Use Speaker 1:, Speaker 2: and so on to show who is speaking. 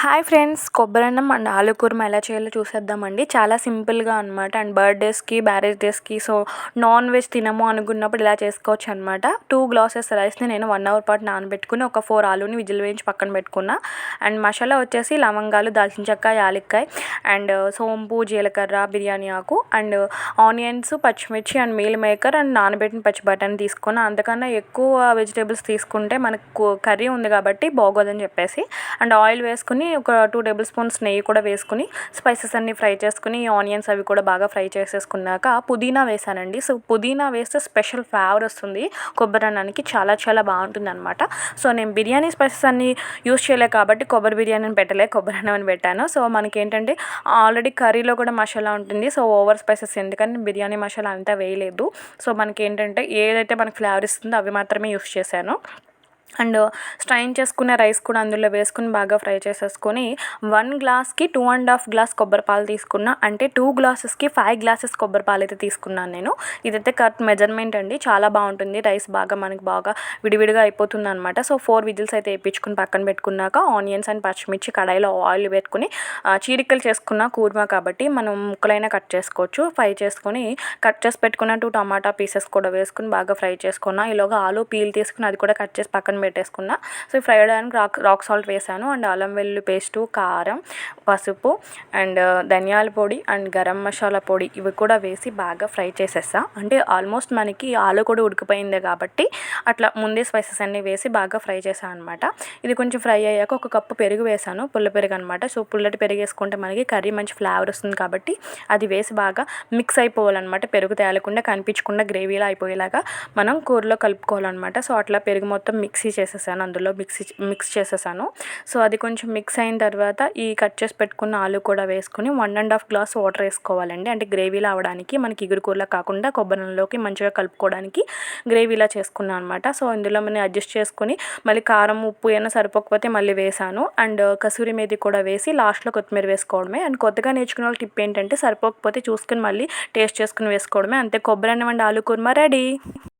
Speaker 1: Hi friends కొబ్బరి అన్నం and ఆలు కుర్మా ఎలా చేయాలో చూసేద్దామండి. చాలా సింపుల్గా అనమాట అండ్ బర్త్డేస్కి మ్యారేజ్ డేస్కి సో నాన్ వెజ్ తినము అనుకున్నప్పుడు ఇలా చేసుకోవచ్చు అనమాట టూ గ్లాసెస్ రైస్ని నేను వన్ అవర్ పాటు నానబెట్టుకుని ఒక ఫోర్ ఆలుని విజిల్ వేయించి పక్కన పెట్టుకున్నా. అండ్ మసాలా వచ్చేసి లవంగాలు దాల్చిన చెక్క యాలక్కాయ అండ్ సోంపు జీలకర్ర బిర్యానీ ఆకు అండ్ ఆనియన్స్ పచ్చిమిర్చి అండ్ మీల్ మేకర్ అండ్ నానబెట్టిన పచ్చి బఠానీ తీసుకున్నా. అంతకన్నా ఎక్కువ వెజిటేబుల్స్ తీసుకుంటే మనకు కర్రీ ఉంది కాబట్టి బాగోదని చెప్పేసి. అండ్ ఆయిల్ వేసుకుని ఒక టూ టేబుల్ స్పూన్స్ నెయ్యి కూడా వేసుకుని స్పైసెస్ అన్ని ఫ్రై చేసుకుని ఆనియన్స్ అవి కూడా బాగా ఫ్రై చేసేసుకున్నాక పుదీనా వేసానండి. సో పుదీనా వేస్తే స్పెషల్ ఫ్లేవర్ వస్తుంది. కొబ్బరి అన్నానికి చాలా చాలా బాగుంటుంది అనమాట సో నేను బిర్యానీ స్పైసెస్ అన్ని యూస్ చేయలే కాబట్టి కొబ్బరి బిర్యానీ పెట్టలే కొబ్బరి అన్నం అని పెట్టాను. సో మనకి ఏంటంటే ఆల్రెడీ కర్రీలో కూడా మసాలా ఉంటుంది. సో ఓవర్ స్పైసెస్ ఎందుకని బిర్యానీ మసాలా అంతా వేయలేదు. సో మనకి ఏంటంటే ఏదైతే మనకి ఫ్లేవర్ ఇస్తుందో అవి మాత్రమే యూస్ చేశాను. అండ్ స్ట్రైన్ చేసుకున్న రైస్ కూడా అందులో వేసుకుని బాగా ఫ్రై చేసేసుకొని వన్ గ్లాస్కి టూ అండ్ హాఫ్ గ్లాస్ కొబ్బరి పాలు తీసుకున్నా అంటే టూ గ్లాసెస్కి ఫైవ్ గ్లాసెస్ కొబ్బరి పాలు అయితే తీసుకున్నాను నేను. ఇదైతే కరెక్ట్ మెజర్మెంట్ అండి. చాలా బాగుంటుంది. రైస్ బాగా మనకి బాగా విడివిడిగా అయిపోతుంది అనమాట సో ఫోర్ విజిల్స్ అయితే వేయించుకుని పక్కన పెట్టుకున్నాక ఆనియన్స్ అండ్ పచ్చిమిర్చి కడాయిలో ఆయిల్ పెట్టుకుని చీరికలు చేసుకున్న కూర్మా కాబట్టి మనం ముక్కలైనా కట్ చేసుకోవచ్చు. ఫ్రై చేసుకొని కట్ చేసి పెట్టుకున్న టూ టమాటా పీసెస్ కూడా వేసుకుని బాగా ఫ్రై చేసుకున్నా ఈలోగా ఆలు పీల్ తీసుకుని అది కూడా కట్ చేసి పక్కన పెట్టేసుకున్న. సో ఫ్రై అవ్వడానికి రాక్ రాక్ సాల్ట్ వేసాను. అండ్ అల్లం వెల్లుల్లి పేస్టు కారం పసుపు అండ్ uh, ధనియాల పొడి అండ్ గరం మసాలా పొడి ఇవి కూడా వేసి బాగా ఫ్రై చేసేస్తా అంటే ఆల్మోస్ట్ మనకి ఆలు కూడా ఉడికిపోయిందే కాబట్టి అట్లా ముందే స్పైసెస్ అన్నీ వేసి బాగా ఫ్రై చేశాను అనమాట ఇది కొంచెం ఫ్రై అయ్యాక ఒక కప్పు పెరుగు వేసాను. పుల్ల పెరుగు అనమాట సో పుల్లటి పెరుగు వేసుకుంటే మనకి కర్రీ మంచి ఫ్లేవర్ వస్తుంది కాబట్టి అది వేసి బాగా మిక్స్ అయిపోవాలన్నమాట. పెరుగు తేలకుండా కనిపించకుండా గ్రేవీలా అయిపోయేలాగా మనం కూరలో కలుపుకోవాలన్నమాట. సో అట్లా పెరుగు మొత్తం మిక్సీ చేసేసాను అందులో మిక్సీ మిక్స్ చేసేసాను. సో అది కొంచెం మిక్స్ అయిన తర్వాత ఈ కట్ చేసి పెట్టుకున్న ఆలు కూడా వేసుకుని one and half glass water వేసుకోవాలండి. అంటే గ్రేవీలా అవడానికి మనకి ఇగురు కూరలా కాకుండా కొబ్బరిలోకి మంచిగా కలుపుకోవడానికి గ్రేవీలా చేసుకున్నాను అనమాట సో ఇందులో మనం అడ్జస్ట్ చేసుకుని మళ్ళీ కారం ఉప్పు ఏమైనా సరిపోకపోతే మళ్ళీ వేసాను. అండ్ కసూరి మేది కూడా వేసి లాస్ట్లో కొత్తిమీర వేసుకోవడమే. అండ్ కొత్తగా నేర్చుకున్న వాళ్ళ టిప్ ఏంటంటే సరిపోకపోతే చూసుకుని మళ్ళీ టేస్ట్ చేసుకుని వేసుకోవడమే. అంతే కొబ్బరి అన్నం అండ్ ఆలు కుర్మ రెడీ.